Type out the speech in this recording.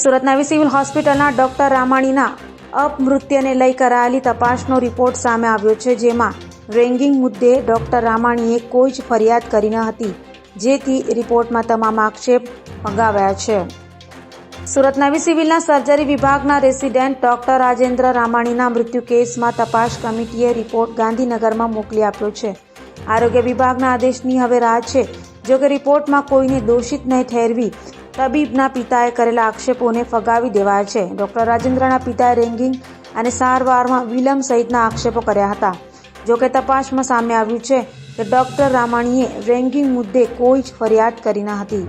સુરતના સિવિલ હોસ્પિટલના ડોક્ટર રામાણીના અપમૃત્યને લઈ કરાયેલી તપાસનો રિપોર્ટ સામે આવ્યો છે, જેમાં રેંગિંગ મુદ્દે ડોક્ટર રામાણીએ કોઈ જ ફરિયાદ કરી ન હતી, જેથી રિપોર્ટમાં તમામ આક્ષેપ ફગાવ્યા છે. સુરત નવી સિવિલના સર્જરી વિભાગના રેસિડેન્ટ ડોક્ટર રાજેન્દ્ર રામાણીના મૃત્યુ કેસમાં તપાસ કમિટીએ રિપોર્ટ ગાંધીનગરમાં મોકલી આપ્યો છે. આરોગ્ય વિભાગના આદેશની હવે રાહ છે, જો કે રિપોર્ટમાં કોઈને દોષિત નહીં ઠેરવી. તબીબના પિતાએ કરેલા આક્ષેપોને ફગાવી દેવાયા છે. ડોક્ટર રાજેન્દ્રના પિતાએ રેંગિંગ અને સારવારમાં વિલંબ સહિતના આક્ષેપો કર્યા હતા. જોકે તપાસમાં સામે આવ્યું છે કે ડોક્ટર રામાણીએ રેંગિંગ મુદ્દે કોઈ જ ફરિયાદ કરી ન હતી.